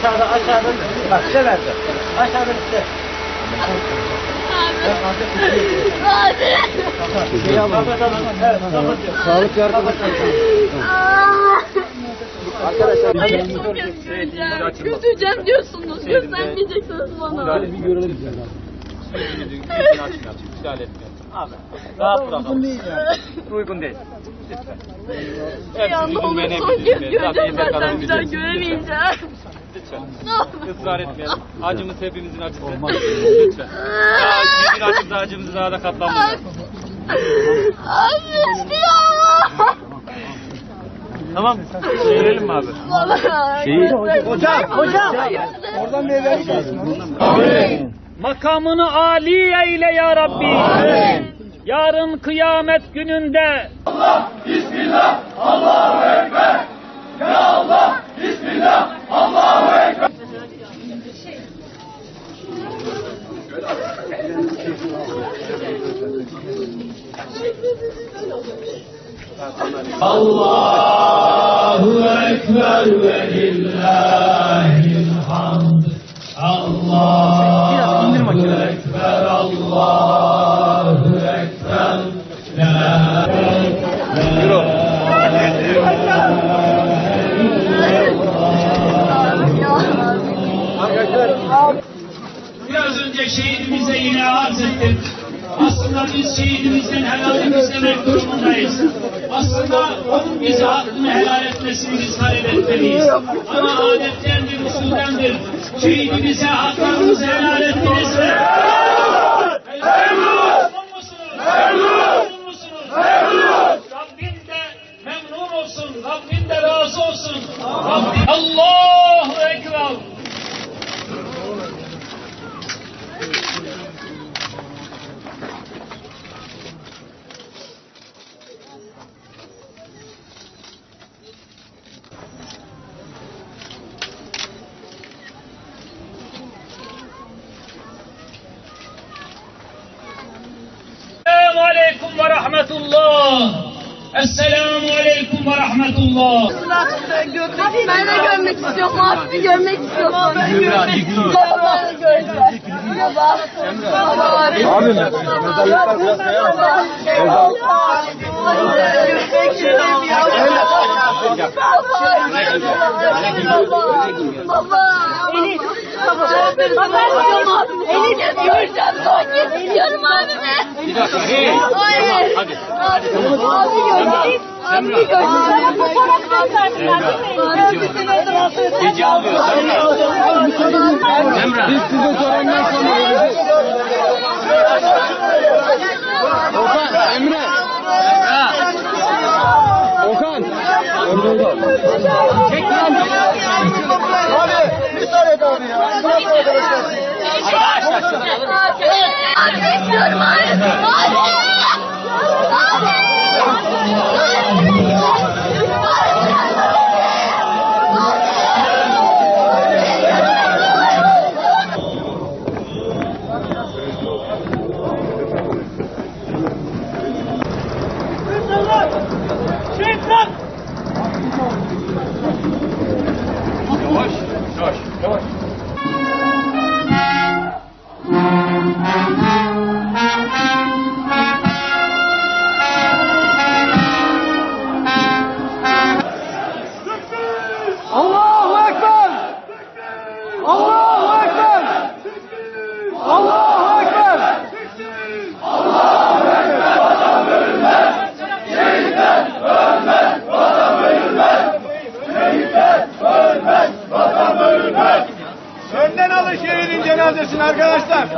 Aşağıda aşağıda. Bak şelerde. Aşağıda işte. Şey. Sağlık yardım Arkadaşlar Hayır üzüleceğim. Götüreceğim diyorsunuz. Göstermeyeceksiniz bana. bir görelim. Müdahale etmeyelim. Abi. Rahat bırakalım. Uygun değil. Lütfen. Şey anda olur son kez göreceğim zaten bir daha göremeyeceğim. Lütfen. Israr etmeyelim. Acımız hepimizin acısı. Lütfen. Daha bizim acımız acımızı daha da katlanmayalım. Abi istiyorum. Tamam. Verelim mi abi? Şeyi... Hocam, hocam. Oradan Makamını âli eyle ya Rabbi. Yarın kıyamet gününde Allahu Ekber ve lillahil hamd. Allahu Ekber, Allahu Ekber. Biraz önce şehidimize yine arz ettim. Aslında biz şehidimizden helallik istemek durumundayız. Aslında onun bize hakkını helal etmesini biz talep etmeliyiz. Ama adettendir, usuldendir. Şehidimize haklarınızı helal ettiniz Aleyküm ve Rahmetullah. Esselamu Aleyküm ve Rahmetullah. Ben de görmek istiyorum. Abimi görmek istiyorum. Ben görmek istiyorum. Ben. Baba. Baba. Abi mezarlıklar biraz sayar Görmek istiyorum ya. Baba. Baba. Baba. Elini göreceğim. Son kez istiyorum abimi. Bir dakika. Hey. Hayır. Hadi. Abi göreceğim. Abi göreceğim. Sana fotoğraf gönderdiler değil mi? Gece alıyor. Emrah. Biz size törenler sonra. Okan, Emre. Abi istiyorum abi. Abi. Yavaş. Önden alın şehidin cenazesini arkadaşlar.